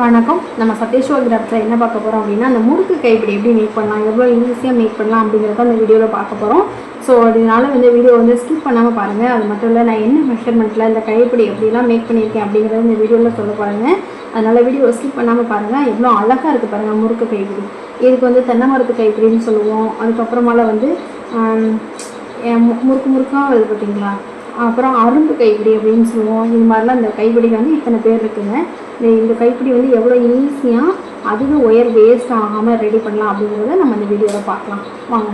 வணக்கம். நம்ம சதீஷ்வா கிராஃப்டில் என்ன பார்க்க போகிறோம் அப்படின்னா அந்த முறுக்கு கைப்பிடி எப்படி மேக் பண்ணலாம் எவ்வளோ ஈஸியாக மேக் பண்ணலாம் அப்படிங்கிறத அந்த வீடியோவில் பார்க்க போகிறோம் ஸோ அதனால வந்து வீடியோ வந்து ஸ்கிப் பண்ணாமல் பாருங்கள் அது மட்டும் இல்லை நான் என்ன மெஷர்மெண்ட்டில் இந்த கைப்பிடி எப்படிலாம் மேக் பண்ணியிருக்கேன் அப்படிங்கிறத இந்த வீடியோவில் சொல்ல பாருங்கள் அதனால் வீடியோ ஸ்கிப் பண்ணாமல் பாருங்கள் எவ்வளோ அழகாக இருக்குது பாருங்கள் முறுக்கு கைப்பிடி. இதுக்கு வந்து தென்னை மரத்து கைப்பிடின்னு சொல்லுவோம். அதுக்கப்புறமால வந்து முறுக்கு முறுக்காக வருது பார்த்தீங்களா அப்புறம் அரும்பு கைப்பிடி அப்படின்னு சொல்லுவோம். இது மாதிரிலாம் இந்த கைப்பிடி வந்து இத்தனை பேர் இருக்குங்க. இந்த இந்த கைப்பிடி வந்து எவ்வளோ ஈஸியாக அதிக ஒயர் வேஸ்ட் ஆகாமல் ரெடி பண்ணலாம் அப்படிங்கிறத நம்ம இந்த வீடியோவில் பார்க்கலாம். வாங்க.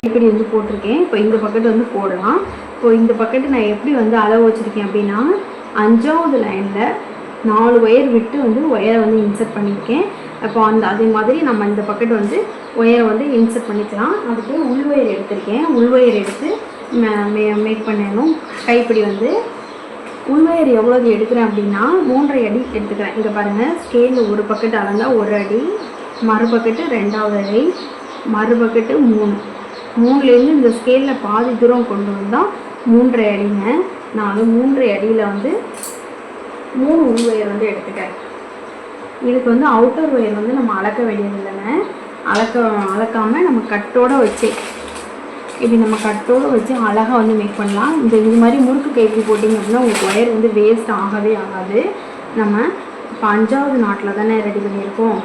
கைப்பிடி வந்து போட்டிருக்கேன். இப்போ இந்த பக்கெட் வந்து போடலாம். இப்போ இந்த பக்கெட்டு நான் எப்படி வந்து அளவு வச்சுருக்கேன் அப்படின்னா அஞ்சாவது லைனில் நாலு ஒயர் விட்டு வந்து ஒயரை வந்து இன்சர்ட் பண்ணியிருக்கேன். அப்போ அந்த அதே மாதிரி நம்ம இந்த பக்கெட் வந்து ஒயரை வந்து இன்சர்ட் பண்ணிக்கலாம். அதுக்கு உள் ஒயர் எடுத்திருக்கேன். உள் ஒயர் எடுத்து மேக் பண்ணணும் கைப்பிடி வந்து உள்வயர் எவ்வளோது எடுக்கிறேன் அப்படின்னா மூன்றரை அடி எடுத்துக்கிறேன். இங்கே பாருங்கள் ஸ்கேலில் ஒரு பக்கெட் அளந்தால் ஒரு அடி மறு பக்கெட்டு ரெண்டாவது அடி மறு பக்கெட்டு மூணு. மூணுலேருந்து இந்த ஸ்கேலில் பாதி தூரம் கொண்டு வந்தால் மூன்றரை அடிங்க. நான் மூன்றரை அடியில் வந்து மூணு உள்வயர் வந்து எடுத்துக்கிறேன். இதுக்கு வந்து அவுட்டர் ஒயர் வந்து நம்ம அளக்க வேண்டியது இல்லைங்க அளக்க அளக்காமல் நம்ம கட்டோட வச்சு இப்படி நம்ம கட்டோட வச்சு அழகாக வந்து மேக் பண்ணலாம். இந்த இது மாதிரி முறுக்கு கைப்பிடி போட்டிங்க அப்படின்னா உங்களுக்கு ஒயர் வந்து வேஸ்ட் ஆகவே ஆகாது. நம்ம இப்போ அஞ்சாவது நாட்டில் தானே ரெடி பண்ணியிருக்கோம்.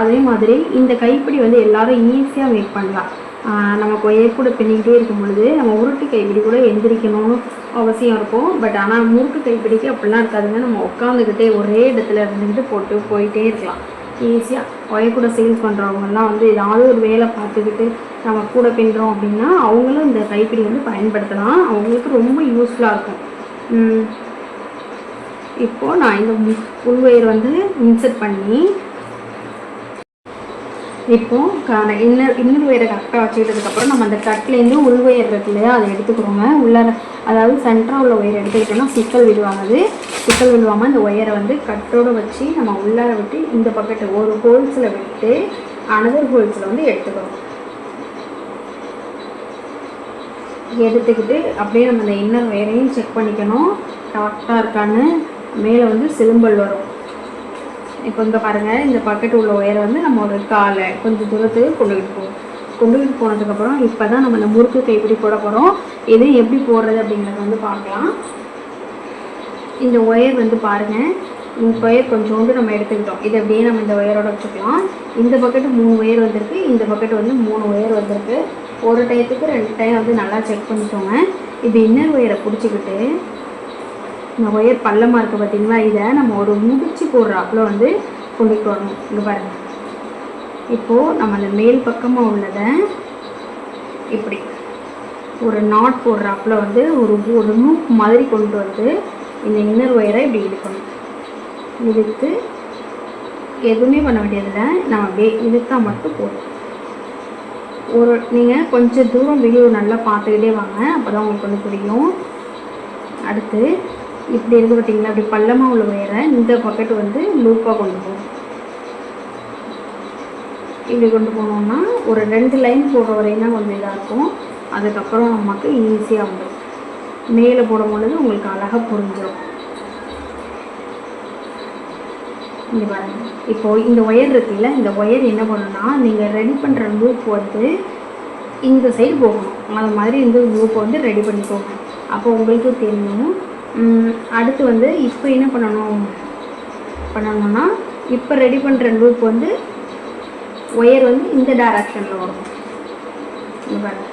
அதே மாதிரி இந்த கைப்பிடி வந்து எல்லாரும் ஈஸியாக மேக் பண்ணலாம். நம்ம நமக்கு ஒயர் கூட பின்னிக்கிட்டே இருக்கும் பொழுது நம்ம உருட்டு கைப்பிடி கூட எந்திரிக்கணும்னு அவசியம் இருக்கும். பட் ஆனால் முறுக்கு கைப்பிடிக்கு அப்படிலாம் இருக்காதுங்க. நம்ம உட்காந்துக்கிட்டே ஒரே இடத்துல இருந்துக்கிட்டு போட்டு போயிட்டே இருக்கலாம். ஈஸியாக ஒயர் கூட சேல்ஸ் பண்ணுறவங்கலாம் வந்து ஏதாவது ஒரு வேலை பார்த்துக்கிட்டு நம்ம கூட பின்னுறோம் அப்படின்னா அவங்களும் இந்த கைப்பிடி வந்து பயன்படுத்தலாம். அவங்களுக்கு ரொம்ப யூஸ்ஃபுல்லாக இருக்கும். இப்போது நான் இந்த மு- ஒயர் வந்து இன்செர்ட் பண்ணி இப்போது க- இன்னர் இன்னர் ஒயரை கரெக்டாக வச்சுக்கிட்டதுக்கப்புறம் நம்ம அந்த கட்லேருந்து உள் ஒயர் இருக்கு இல்லையா அதை எடுத்துக்கிறோங்க. உள்ளார அதாவது சென்டராக உள்ள ஒயர் எடுத்துக்கிட்டோம்னா சிக்கல் விடுவாங்க சிக்கல் விழுவாமல் இந்த ஒயரை வந்து கட்டோடு வச்சு நம்ம உள்ளார விட்டு இந்த பக்கெட்டை ஒரு ஹோல்ஸில் விட்டு அனதர் ஹோல்ஸில் வந்து எடுத்துக்கிறோம் எடுத்துக்கிட்டு அப்படியே நம்ம இந்த இன்னர் ஒயரையும் செக் பண்ணிக்கணும். கரெக்டாக இருக்கான்னு மேலே வந்து சிலும்பல் வரும். இப்போ இங்கே பாருங்கள் இந்த பக்கெட் உள்ள ஒயரை வந்து நம்ம ஒரு காலை கொஞ்சம் தூரத்துக்கு கொண்டுகிட்டு போவோம் கொண்டுகிட்டு போனதுக்கப்புறம் இப்போ தான் நம்ம இந்த முறுக்கு கைப்பிடி போட போகிறோம் இது எப்படி போடுறது அப்படிங்கிறத வந்து பார்க்கலாம். இந்த ஒயர் வந்து பாருங்கள் இந்த ஒயர் கொஞ்சோண்டு நம்ம எடுத்துக்கிட்டோம். இதை அப்படியே நம்ம இந்த ஒயரோட வச்சுக்கலாம். இந்த பக்கெட்டு மூணு ஒயர் வந்திருக்கு. இந்த பக்கெட் வந்து மூணு ஒயர் வந்திருக்கு. ஒரு டயத்துக்கு ரெண்டு டைம் வந்து நல்லா செக் பண்ணிக்கோங்க. இப்போ இன்னர் ஒயரை பிடிச்சிக்கிட்டு இந்த ஒயர் பள்ளமாக இருக்குது பார்த்தீங்களா இதை நம்ம ஒரு முடிச்சு போடுறாப்புல வந்து கொண்டுட்டு வரணும். இங்கே பாருங்கள் இப்போது நம்ம அந்த மேல் பக்கமாக உள்ளதை இப்படி ஒரு நாட் போடுறாப்புல வந்து ஒரு ஒரு லூப் மாதிரி கொண்டு வந்து இந்த இன்னர் ஒயரை இப்படி இழுக்கணும். இழுத்து எதுவுமே பண்ண வேண்டியதில்லை. நம்ம அப்படியே இழுத்தால் மட்டும் போதும். ஒரு நீங்கள் கொஞ்சம் தூரம் வீடியோ நல்லா பார்த்துக்கிட்டே வாங்க. அப்போ தான் உங்களுக்கு வந்து புரியும். அடுத்து இப்படி இருந்து பார்த்தீங்களா? அப்படி பள்ளமாக உள்ள ஒயரை இந்த பக்கெட் வந்து லூப்பாக கொண்டு போகும். இப்படி கொண்டு போனோம்னா ஒரு ரெண்டு லைன் போடுற வரையும் தான் கொஞ்சம் இதாக இருக்கும். அதுக்கப்புறம் நமக்கு ஈஸியாக வந்துடும் மேலே போடும் பொழுது உங்களுக்கு அழகாக புரிஞ்சிடும் இங்கே பாருங்க. இப்போது இந்த ஒயர் இருக்குல்ல இந்த ஒயர் என்ன பண்ணணும்னா நீங்கள் ரெடி பண்ணுற லூப் வந்து இந்த சைடு போகணும். அது மாதிரி இந்த லூப்பை வந்து ரெடி பண்ணி போகணும் அப்போ உங்களுக்கு தெரியும். அடுத்து வந்து இப்போ என்ன பண்ணணும்? பண்ணணும்னா இப்போ ரெடி பண்ணுற லூப் வந்து ஒயர் வந்து இந்த டைரக்ஷனில் வரும். இங்கே பாருங்க.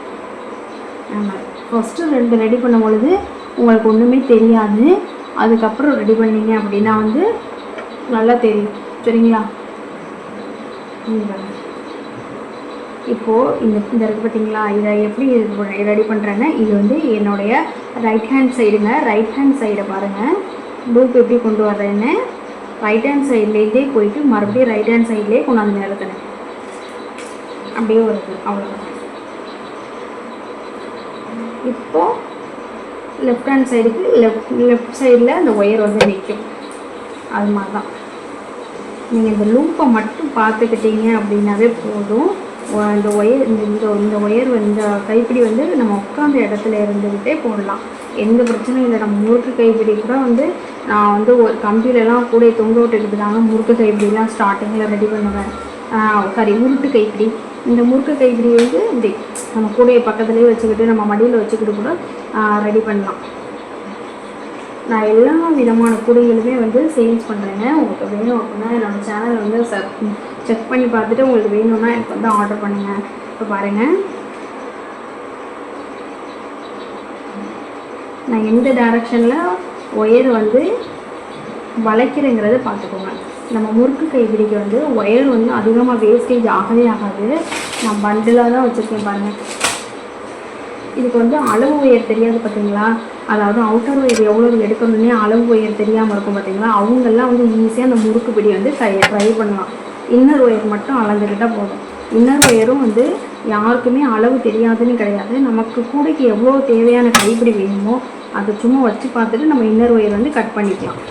ஆமாம் ஃபஸ்ட்டு ரெண்டு ரெடி பண்ணும் பொழுது உங்களுக்கு ஒன்றுமே தெரியாது. அதுக்கப்புறம் ரெடி பண்ணிங்க அப்படின்னா வந்து நல்லா தெரியும். சரிங்களா? இப்போது இந்த இந்த இருக்குது பார்த்தீங்களா இதை எப்படி ரெடி பண்ணுறேன்னா இது வந்து என்னுடைய ரைட் ஹேண்ட் சைடுங்க ரைட் ஹேண்ட் சைடை பாருங்கள் லூப் எப்படி கொண்டு வர்றேன்னு. ரைட் ஹேண்ட் சைட்லேருந்தே போயிட்டு மறுபடியும் ரைட் ஹேண்ட் சைட்லேயே கொண்டாந்து நிறுத்தினேன் அப்படியே வருது அவ்வளோதான் இப்போ லெஃப்ட் ஹேண்ட் சைடுக்கு லெஃப்ட் லெஃப்ட் சைடில் அந்த ஒயர் வந்து நிற்கும் அது மாதிரி தான் நீங்கள் இந்த லூப்பை மட்டும் பார்த்துக்கிட்டீங்க அப்படின்னாவே போதும். இந்த ஒயர் இந்த இந்த இந்த ஒயர் இந்த கைப்பிடி வந்து நம்ம உட்காந்த இடத்துல இருந்துக்கிட்டே போடலாம். எந்த பிரச்சனையும் இல்லை. நம்ம முறுக்கு கைப்பிடி கூட வந்து நான் வந்து ஒரு கம்பியிலலாம் கூட தொங்க விட்டுக்கிட்டு தாங்க முறுக்கு கைப்பிடிலாம் ஸ்டார்டிங்கில் ரெடி பண்ணுவேன். சாரி உருட்டு கைப்பிடி. இந்த முறுக்கு கைப்பிடி வந்து இப்படி நம்ம கூடையை பக்கத்துலேயே வச்சுக்கிட்டு நம்ம மடியில் வச்சுக்கிட்டு கூட ரெடி பண்ணலாம். நான் எல்லா விதமான கூடைகளுமே வந்து சேல்ஸ் பண்ணுறேங்க உங்களுக்கு வேணும் அப்படின்னா என்னோடய சேனல் வந்து செக் பண்ணி பார்த்துட்டு உங்களுக்கு வேணும்னா எனக்கு வந்து ஆர்டர் பண்ணுங்கள் இப்போ பாருங்கள் நான் எந்த டைரக்ஷனில் ஒயர் வந்து வளைக்கிறேங்கிறத பார்த்துக்கோங்க. நம்ம முறுக்கு கைப்பிடிக்கு வந்து ஒயர் வந்து அதிகமாக வேஸ்டேஜ் ஆகவே ஆகாது. நான் பண்டிலாக தான் வச்சுருக்கேன் பாருங்கள் இதுக்கு வந்து அளவு ஒயர் தெரியாது பார்த்தீங்களா அதாவது அவுட்டர் ஒயர் எவ்வளோ எடுக்கணும்னே அளவு ஒயர் தெரியாமல் இருக்கும் பார்த்தீங்களா அவங்கெல்லாம் வந்து ஈஸியாக அந்த முறுக்கு பிடி வந்து ட்ரை ட்ரை பண்ணலாம். இன்னர் ஒயர் மட்டும் அளந்துக்கிட்டால் போதும். இன்னர் ஒயரும் வந்து யாருக்குமே அளவு தெரியாதுன்னு கிடையாது. நமக்கு கூடைக்கு எவ்வளோ தேவையான கைப்பிடி வேணுமோ அதை சும்மா வச்சு பார்த்துட்டு நம்ம இன்னர் ஒயர் வந்து கட் பண்ணிக்கலாம்.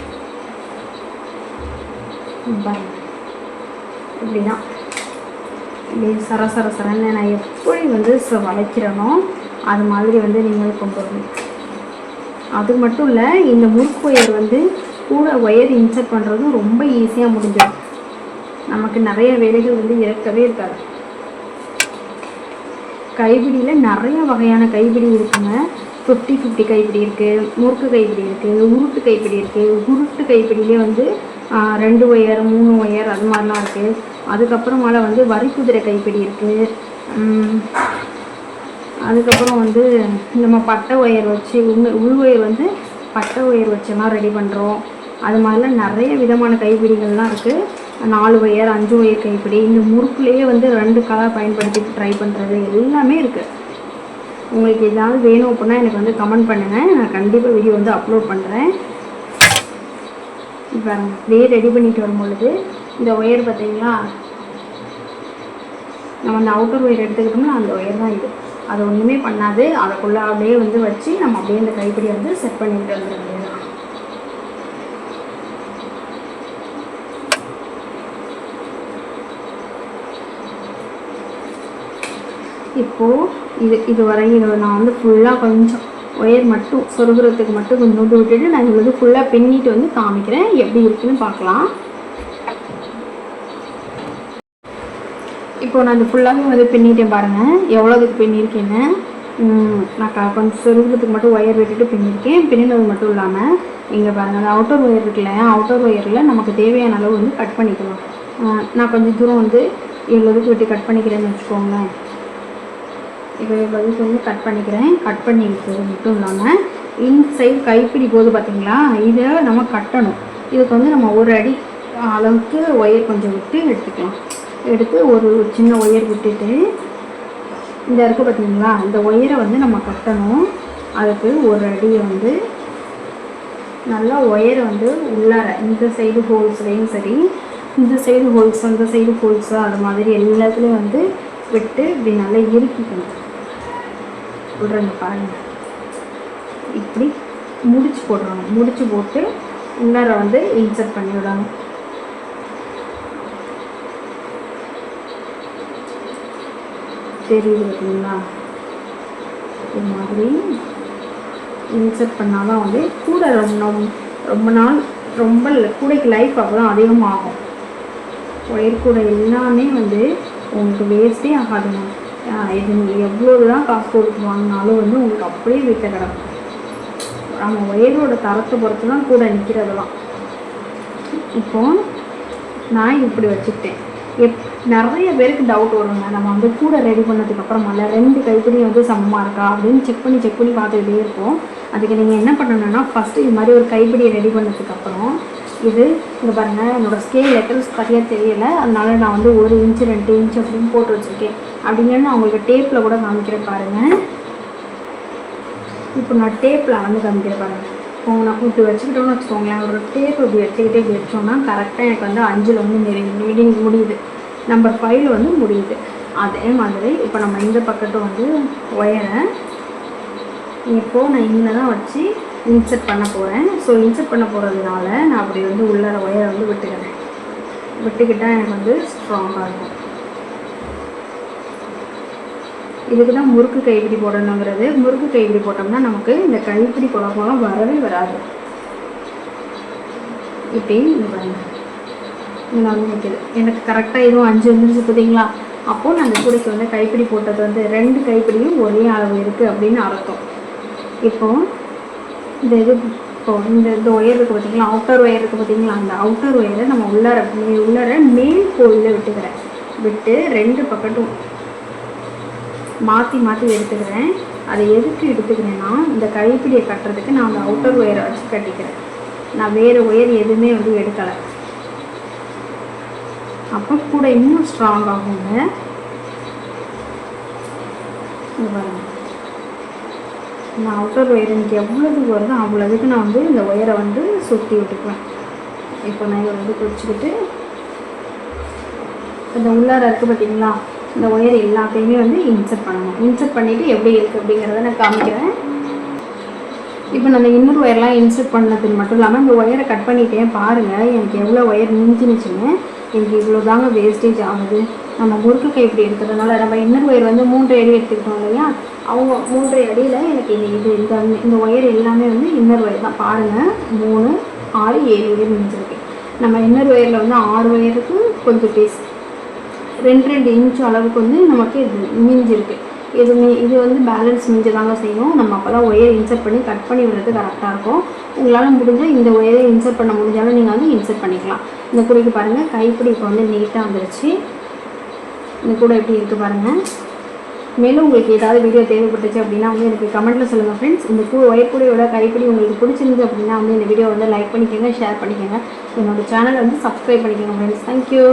ம், பாருங்க இப்படிதான் இப்படி சர சர சரன்னு நான் எப்படி வந்து ச- வளைக்கிறேனோ அது மாதிரி வந்து நீங்கள் கொண்டு வரணும். அது மட்டும் இல்லை இந்த முறுக்கு ஒயர் வந்து கூட ஒயர் இன்சர்ட் பண்ணுறதும் ரொம்ப ஈஸியாக முடிஞ்சிடும். நமக்கு நிறைய வேலைகள் வந்து இருக்கவே இருக்காது. கைப்பிடியில் நிறைய வகையான கைப்பிடி இருக்குங்க. ஃபிஃப்டி ஃபிஃப்டி கைப்பிடி இருக்குது முறுக்கு கைப்பிடி இருக்குது உருட்டு கைப்பிடி இருக்குது உருட்டு கைப்பிடியிலே வந்து ரெண்டு ஒயர் மூணு ஒயர் அது மாதிரிலாம் இருக்குது அதுக்கப்புறமால வந்து வரி குதிரை கைப்பிடி இருக்குது அதுக்கப்புறம் வந்து நம்ம பட்டை ஒயர் வச்சு உள் உள் ஒயர் வந்து பட்டை ஒயர் வச்செல்லாம் ரெடி பண்ணுறோம் அது மாதிரிலாம் நிறைய விதமான கைப்பிடிகள்லாம் இருக்குது நாலு ஒயர் அஞ்சு ஒயர் கைப்பிடி. இந்த முறுக்குலேயே வந்து ரெண்டு கலர் பயன்படுத்தி ட்ரை பண்ணுறது எல்லாமே இருக்குது உங்களுக்கு ஏதாவது வேணும் அப்படின்னா எனக்கு வந்து கமெண்ட் பண்ணுங்கள் நான் கண்டிப்பாக வீடியோ வந்து அப்லோட் பண்ணுறேன் இப்போ அப்படியே ரெடி பண்ணிட்டு வரும் பொழுது இந்த ஒயர் பார்த்தீங்களா? நம்ம அந்த அவுட்டர் ஒயர் எடுத்துக்கிட்டோம்னா அந்த ஒயர் தான் இது. அது ஒன்றுமே பண்ணாது. அதுக்குள்ளே அப்படியே வந்து வச்சு நம்ம அப்படியே இந்த கைப்பிடி வந்து செட் பண்ணிட்டு வந்துட வேண்டியதுதான். இப்போது இது இது வரையும் இதை நான் வந்து ஃபுல்லாக கொஞ்சம் ஒயர் மட்டும் சொருகிறதுக்கு மட்டும் கொஞ்சம் நூட்டு விட்டுட்டு நான் உங்களுக்கு ஃபுல்லாக பின்னிட்டு வந்து காமிக்கிறேன். எப்படி இருக்குன்னு பார்க்கலாம். இப்போ நான் அது ஃபுல்லாகவே வந்து பின்னிட்டேன் பாருங்கள் எவ்வளோதுக்கு பின்னிருக்கேன்னு நான் க கொஞ்சம் சொருகிறதுக்கு மட்டும் ஒயர் விட்டுட்டு பின்னிருக்கேன் பின்னினது மட்டும் இல்லாமல் இங்கே பாருங்கள் அந்த அவுட்டர் ஒயர் இருக்குல்ல அவுட்டர் ஒயரில் நமக்கு தேவையான அளவு வந்து கட் பண்ணிக்கலாம் நான் கொஞ்சம் தூரம் வந்து எவ்வளோதுக்கு விட்டு கட் பண்ணிக்கிறேன்னு வச்சுக்கோங்களேன். இப்போ பதில் வந்து கட் பண்ணிக்கிறேன். கட் பண்ணிக்கிறது மட்டும் இல்லாமல் இந்த சைடு கைப்பிடி போது பார்த்திங்களா இதை நம்ம கட்டணும். இதுக்கு வந்து நம்ம ஒரு அடி அளவுக்கு ஒயர் கொஞ்சம் விட்டு எடுத்துக்கலாம். எடுத்து ஒரு சின்ன ஒயர் விட்டுட்டு இந்த இருக்கு பார்த்திங்களா இந்த ஒயரை வந்து நம்ம கட்டணும். அதுக்கு ஒரு அடியை வந்து நல்லா ஒயரை வந்து உள்ளார இந்த சைடு ஹோல்ஸ்லேயும் சரி இந்த சைடு ஹோல்ஸ் அந்த சைடு ஹோல்ஸோ அது மாதிரி எல்லாத்துலேயும் வந்து விட்டு இப்படி நல்லா இறுக்கிக்கணும். விடுறேங்க பாருங்கள் இப்படி முடிச்சு போடுறாங்க முடிச்சு போட்டு உள்ளார வந்து இன்சர்ட் பண்ணி விடணும். தெரியுது பார்த்தீங்களா? இது மாதிரி இன்சர்ட் பண்ணாதான் வந்து கூட ரொம்ப ரொம்ப நாள் ரொம்ப கூடைக்கு லைஃப் அப்போ தான் அதிகமாகும். ஒயர் கூடை எல்லாமே வந்து உங்களுக்கு வேஸ்ட்டே ஆகாதுங்க. இது நீங்கள் எவ்வளோ தான் காசு கொடுத்து வாங்கினாலும் வந்து உங்களுக்கு அப்படியே வீட்டை கிடக்கும். நம்ம ஒயரோட தரத்தை பொறுத்து தான் கூட நிற்கிறதெல்லாம் இப்போ நான் இப்படி வச்சுக்கிட்டேன். எப் நிறைய பேருக்கு டவுட் வருங்க. நம்ம வந்து கூட ரெடி பண்ணதுக்கு இல்லை ரெண்டு கைப்பிடி வந்து சமமாக இருக்கா அப்படின்னு செக் பண்ணி செக் பண்ணி பார்த்துக்கிட்டே இருப்போம். அதுக்கு நீங்கள் என்ன பண்ணணும்னா ஃபஸ்ட்டு இது மாதிரி ஒரு கைப்பிடியை ரெடி பண்ணதுக்கப்புறம் இது இங்கே பாருங்கள் என்னோடய ஸ்கேல் லெட்டர்ஸ் சரியாக தெரியலை. அதனால் நான் வந்து ஒரு இன்ச்சு ரெண்டு இன்ச் அப்படின்னு போட்டு வச்சுருக்கேன். அப்படிங்கிறது நான் உங்களுக்கு டேப்பில் கூட காமிக்கிறேன் பாருங்கள் இப்போ நான் டேப்பில் வந்து காமிக்கிறேன் பாருங்கள் இப்போ நான் இப்படி வச்சுக்கிட்டோம்னு வச்சுக்கோங்களேன். ஒரு டேப் இப்படி வச்சுக்கிட்டே இப்படி வச்சோம்னா கரெக்டாக எனக்கு வந்து அஞ்சில் வந்து மீடிங் முடியுது. நம்பர் ஃபைவ் வந்து முடியுது. அதே மாதிரி இப்போ நம்ம இந்த பக்கத்தை வந்து ஒயரை இப்போது நான் இங்கே தான் வச்சு இன்சர்ட் பண்ண போகிறேன் ஸோ இன்சர்ட் பண்ண போகிறதுனால நான் அப்படி வந்து உள்ளார ஒயரை வந்து விட்டுக்கிறேன். விட்டுக்கிட்டால் எனக்கு வந்து ஸ்ட்ராங்காக இருக்கும். இதுக்கு தான் முறுக்கு கைப்பிடி போடணுங்கிறது. முறுக்கு கைப்பிடி போட்டோம்னா நமக்கு இந்த கைப்பிடி குழப்பம் வரவே வராது. இப்படி இந்த பாருங்க. வந்து நிற்கிது எனக்கு கரெக்டாக இதுவும் அஞ்சு வந்துருச்சு பார்த்தீங்களா? அப்போது நான் அந்த கூடைக்கு வந்து கைப்பிடி போட்டது வந்து ரெண்டு கைப்பிடியும் ஒரே அளவு இருக்குது அப்படின்னு அர்த்தம். இப்போது இந்த இது இப்போ இந்த இந்த ஒயர் இருக்குது பார்த்தீங்களா அவுட்டர் ஒயர் இருக்குது பார்த்தீங்களா அந்த அவுட்டர் ஒயரை நம்ம உள்ளார உள்ளார மேல் கோயிலில் விட்டுக்கிறேன். விட்டு ரெண்டு பக்கட்டும் மாற்றி மாற்றி எடுத்துக்கிறேன். அதை எதுக்கு எடுத்துக்கிறேன்னா இந்த கைப்பிடியை கட்டுறதுக்கு நான் அந்த அவுட்டர் ஒயரை வச்சு கட்டிக்கிறேன். நான் வேறு ஒயர் எதுவுமே வந்து எடுக்கலை. அப்போ கூட இன்னும் ஸ்ட்ராங் ஆகுங்க. இந்த நான் அவுட்டர் ஒயர் எனக்கு எவ்வளோதுக்கு வருதோ அவ்வளோதுக்கு நான் வந்து இந்த ஒயரை வந்து சுற்றி விட்டுக்குவேன். இப்போ நான் இதை வந்து குறிச்சிக்கிட்டு இந்த உள்ளார இருக்குது பார்த்தீங்களா இந்த ஒயர் எல்லாத்தையுமே வந்து இன்சர்ட் பண்ணணும். இன்சர்ட் பண்ணிவிட்டு எப்படி இருக்குது அப்படிங்கிறத நான் காமிக்கிறேன். இப்போ நான் இன்னொரு ஒயர்லாம் இன்சர்ட் பண்ணது மட்டும் இல்லாமல் இந்த ஒயரை கட் பண்ணிட்டேன் பாருங்கள் எனக்கு எவ்வளோ ஒயர் மிஞ்சினுச்சுன்னு எனக்கு இவ்வளோ தாங்க வேஸ்டேஜ் ஆகுது. நம்ம முறுக்கு கை இப்படி எடுத்ததுனால நம்ம இன்னொரு ஒயர் வந்து மூன்றரை அடி எடுத்துக்கிட்டோம் இல்லையா? அவங்க மூன்றரை அடியில் எனக்கு இந்த இது இந்த இந்த ஒயர் எல்லாமே வந்து இன்னர் ஒயர் தான். பாருங்கள் மூணு ஆறு ஏழு ஒயர் மிஞ்சிருக்கு நம்ம இன்னர் ஒயரில் வந்து ஆறு ஒயருக்கு கொஞ்சம் பீஸ் ரெண்டு ரெண்டு இன்ச் அளவுக்கு வந்து நமக்கு இது மிஞ்சிருக்கு. இது இது வந்து பேலன்ஸ் மிஞ்ச தாங்க செய்யும். நம்ம அப்போ தான் ஒயர் இன்சர்ட் பண்ணி கட் பண்ணி விடுறது கரெக்டாக இருக்கும். உங்களால் முடிஞ்சால் இந்த ஒயரை இன்சர்ட் பண்ண முடிஞ்சாலும் நீங்கள் வந்து இன்சர்ட் பண்ணிக்கலாம். இந்த கூடைக்கு பாருங்கள் கைப்பிடி இப்போ வந்து நீட்டாக வந்துருச்சு. இந்த கூடை எப்படி இருக்குது பாருங்கள் மேலும் உங்களுக்கு ஏதாவது வீடியோ தேவைப்பட்டுச்சு அப்படின்னா வந்து எனக்கு கமெண்ட்டில் சொல்லுங்கள் ஃப்ரெண்ட்ஸ் இந்த கூ ஒயர் கைப்பிடி உங்களுக்கு பிடிச்சிருந்து அப்படின்னா வந்து இந்த வீடியோ வந்து லைக் பண்ணிக்கோங்க ஷேர் பண்ணிக்கோங்க. என்னோட சேனலை வந்து சப்ஸ்கிரைப் பண்ணிக்கோங்க ஃப்ரெண்ட்ஸ் தேங்க்யூ